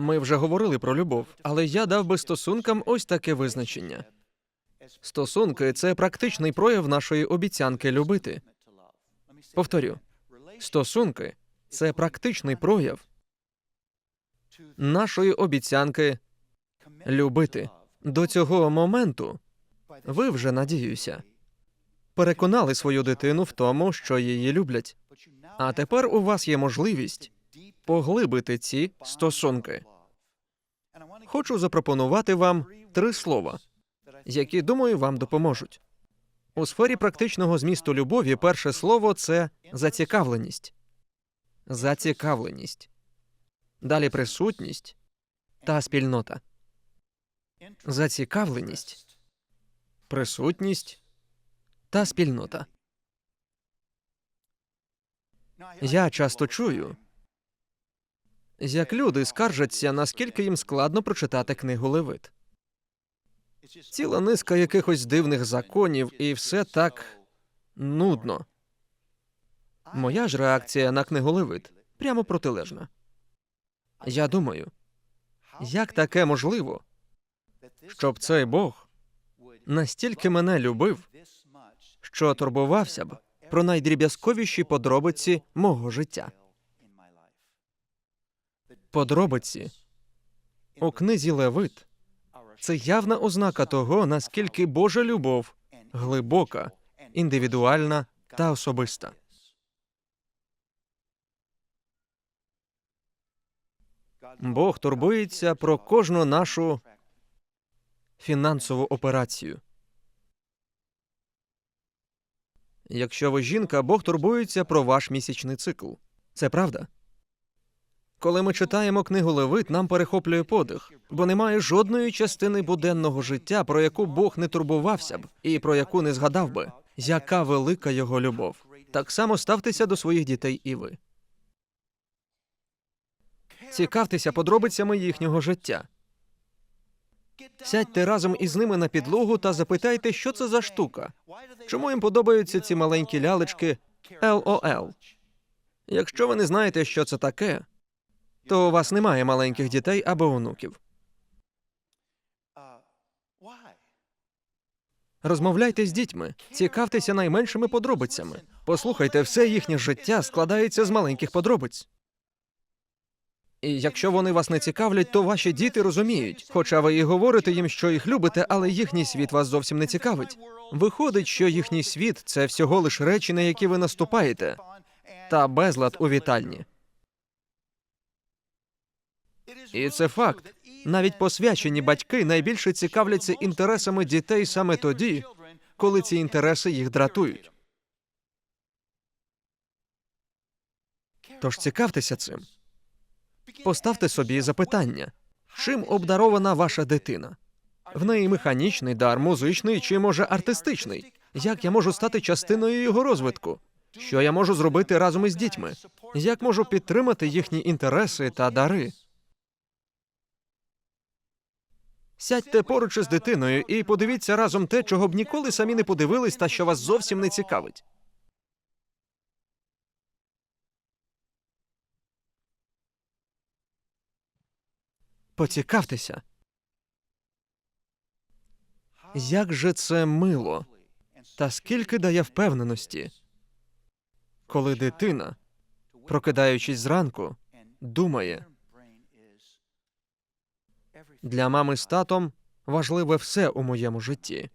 Ми вже говорили про любов, але я дав би стосункам ось таке визначення. Стосунки це практичний прояв нашої обіцянки любити. Повторю, стосунки це практичний прояв нашої обіцянки любити. До цього моменту ви вже надіюся переконали свою дитину в тому, що її люблять. А тепер у вас є можливість поглибити ці стосунки. Хочу запропонувати вам три слова, які, думаю, вам допоможуть. У сфері практичного змісту любові перше слово це зацікавленість. Зацікавленість. Далі присутність та спільнота. Зацікавленість, присутність та спільнота. Я часто чую, як люди скаржаться, наскільки їм складно прочитати книгу Левит. Ціла низка якихось дивних законів, і все так нудно. Моя ж реакція на книгу Левит прямо протилежна. Я думаю, як таке можливо, щоб цей Бог настільки мене любив, що турбувався б про найдріб'язковіші подробиці мого життя. Подробиці у книзі Левит це явна ознака того, наскільки Божа любов глибока, індивідуальна та особиста. Бог турбується про кожну нашу фінансову операцію. Якщо ви жінка, Бог турбується про ваш місячний цикл. Це правда. Коли ми читаємо книгу Левит, нам перехоплює подих, бо немає жодної частини буденного життя, про яку Бог не турбувався б і про яку не згадав би, яка велика його любов. Так само ставтеся до своїх дітей і ви. Цікавтеся подробицями їхнього життя. Сядьте разом із ними на підлогу та запитайте, що це за штука. Чому їм подобаються ці маленькі лялечки LOL? Якщо ви не знаєте, що це таке, то у вас немає маленьких дітей або онуків. Розмовляйте з дітьми, цікавтеся найменшими подробицями. Послухайте, все їхнє життя складається з маленьких подробиць. І якщо вони вас не цікавлять, то ваші діти розуміють, хоча ви і говорите їм, що їх любите, але їхній світ вас зовсім не цікавить. Виходить, що їхній світ це всього лиш речі, на які ви наступаєте, та безлад у вітальні. І це факт. Навіть посвячені батьки найбільше цікавляться інтересами дітей саме тоді, коли ці інтереси їх дратують. Тож цікавтеся цим. Поставте собі запитання, чим обдарована ваша дитина? В неї механічний дар, музичний чи, може, артистичний? Як я можу стати частиною його розвитку? Що я можу зробити разом із дітьми? Як можу підтримати їхні інтереси та дари? Сядьте поруч із дитиною і подивіться разом те, чого б ніколи самі не подивились та що вас зовсім не цікавить. Поцікавтеся. Як же це мило, та скільки дає впевненості, коли дитина, прокидаючись зранку, думає для мами з татом важливе все у моєму житті.